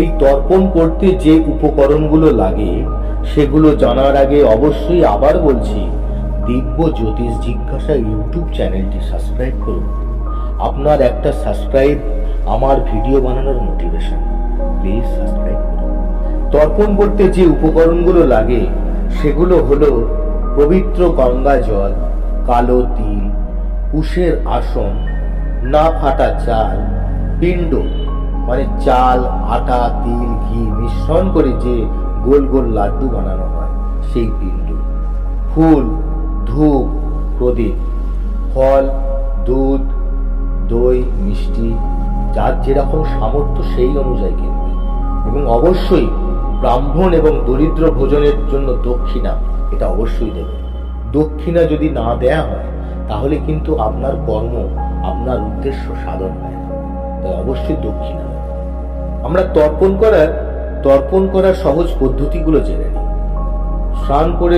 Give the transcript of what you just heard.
এই তর্পণ করতে যে উপকরণগুলো লাগে, সেগুলো জানার আগে অবশ্যই আবার বলছি, দিব্য জ্যোতিষ জিজ্ঞাসা ইউটিউব চ্যানেলটি সাবস্ক্রাইব করুন। আপনার একটা সাবস্ক্রাইব আমার ভিডিও বানানোর মোটিভেশন। প্লিজ সাবস্ক্রাইব করুন। তর্পণ করতে যে উপকরণগুলো লাগে, সেগুলো হলো পবিত্র গঙ্গা জল, কালো তিল, কুশের আসন, না ফাটা চাল, পিণ্ড। মানে চাল, আটা, তিল, ঘি মিশ্রণ করে যে গোল গোল লাড্ডু বানানো হয়, সেই পিণ্ড ফুল, ধূপ, প্রদীপ, ফল, দুধ, দই, মিষ্টি, যার যেরকম সামর্থ্য সেই অনুযায়ী কিনবে। এবং অবশ্যই ব্রাহ্মণ এবং দরিদ্র ভোজনের জন্য দক্ষিণা, এটা অবশ্যই দেবে। দক্ষিণা যদি না দেয়া হয়, তাহলে কিন্তু আপনার কর্ম, আপনার উদ্দেশ্য সাধন হয় না। তাই অবশ্যই দক্ষিণা আমরা তর্পণ করার তর্পণ করার সহজ পদ্ধতিগুলো জেনে নিই। স্নান করে